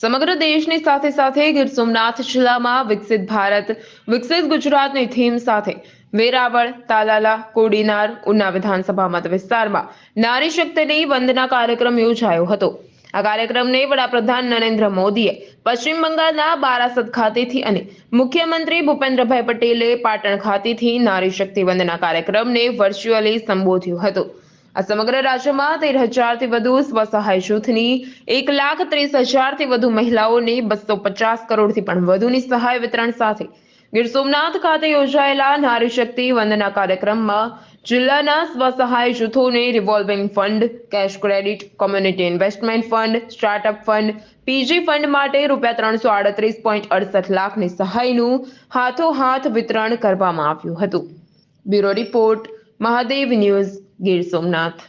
સમગ્ર દેશની સાથે સાથે ગીર સોમનાથ જિલ્લામાં વિકસિત ભારત, વિકસિત ગુજરાતની થીમ સાથે વેરાવળ, તાલાલા, કોડીનાર, ઉના વિધાનસભા મત વિસ્તારમાં નારી શક્તિની વંદના કાર્યક્રમ યોજાયો હતો. આ કાર્યક્રમને વડાપ્રધાન નરેન્દ્ર મોદીએ પશ્ચિમ બંગાળના બારાસત ખાતેથી અને મુખ્યમંત્રી ભૂપેન્દ્રભાઈ પટેલે પાટણ ખાતેથી નારી શક્તિ વંદના કાર્યક્રમને વર્ચ્યુઅલી સંબોધ્યું હતું. આ સમગ્ર રાજ્યમાં તેર હજારથી વધુ સ્વસહાય જૂથની એક લાખ ત્રીસ હજારથી વધુ મહિલાઓને બસો પચાસ કરોડથી પણ વધુની સહાય વિતરણ સાથે ગીર સોમનાથ ખાતે યોજાયેલા નારી શક્તિ વંદના કાર્યક્રમમાં જિલ્લાના સ્વસહાય જૂથોને revolving fund, cash credit, community investment fund, startup fund, PG fund માટે રૂપિયા ત્રણસો આડત્રીસ પોઈન્ટ અડસઠ લાખની સહાયનું હાથોહાથ વિતરણ કરવામાં આવ્યું હતું. Bureau report, Mahadev news Gir Somnath